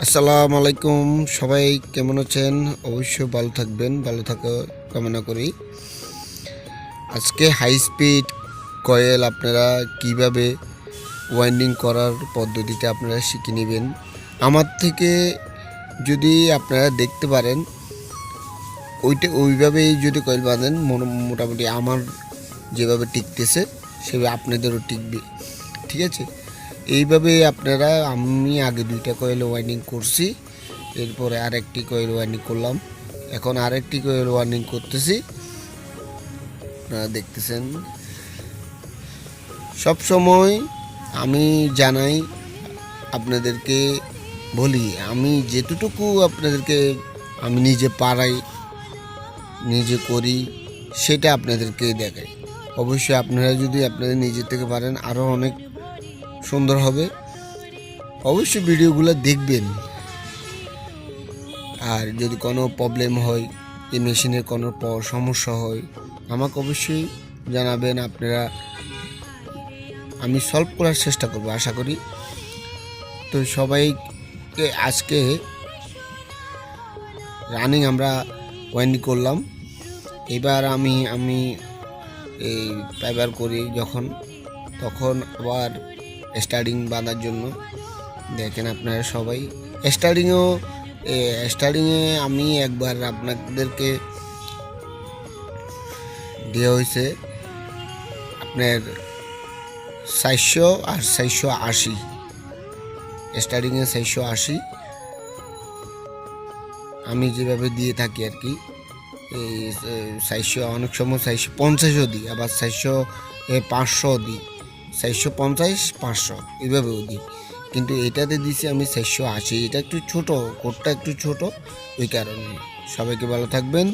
আসসালামু আলাইকুম সবাই কেমন আছেন? অবশ্যই ভালো থাকবেন, ভালো থাকা কামনা করি। আজকে হাই স্পিড কয়েল আপনারা কীভাবে ওয়াইন্ডিং করার পদ্ধতিতে আপনারা শিখে নেবেন। আমার থেকে যদি আপনারা দেখতে পারেন, ওইটা ওইভাবেই যদি কয়েল বাঁধেন মোটা- মোটামুটি আমার যেভাবে টিকতেছে, সেভাবে আপনাদেরও টিকবে। ঠিক আছে? এইভাবে আপনারা, আমি আগে দুইটা কয়েল ওয়াইন্ডিং করছি, এরপরে আরেকটি কয়েল ওয়াইন্ডিং করলাম। এখন আরেকটি কয়েল ওয়ার্নিং করতেছি। আপনারা দেখতেছেন। সব সময় আমি জানাই আপনাদেরকে বলি, আমি যেতটুকু আপনাদেরকে আমি নিজে পারাই, নিজে করি, সেটা আপনাদেরকে দেখাই। অবশ্যই আপনারা যদি আপনাদের নিজের থেকে পারেন আরও অনেক সুন্দর হবে। অবশ্যই ভিডিওগুলো দেখবেন। আর যদি কোনো প্রবলেম হয়, এই মেশিনের কোনো সমস্যা হয়, আমাকে অবশ্যই জানাবেন। আপনারা, আমি সলভ করার চেষ্টা করব, আশা করি। তো সবাইকে আজকে রানিং আমরা ওয়াইন্ডিং করলাম। এবার আমি আমি এই পাইবার করি যখন, তখন আবার স্টার্টিং বাঁধার জন্য। দেখেন আপনারা সবাই। স্টার্টিংও স্টার্টিংয়ে আমি একবার আপনাদেরকে দেওয়া হয়েছে আপনার চারশো আর চারশো আশি। স্টার্টিংয়ে চারশো আশি। আমি যেভাবে দিয়ে থাকি আর কি, এই চারশো, অনেক সময় চারশো পঞ্চাশও দিই, আবার চারশো পাঁচশো দিই। চারশো পঞ্চাশ, পাঁচশো এভাবেও দিই কিন্তু এটাতে দিছি আমি চারশো আশি। এটা একটু ছোট, কোটটা একটু ছোট, ওই কারণে। সবাইকে ভালো থাকবেন।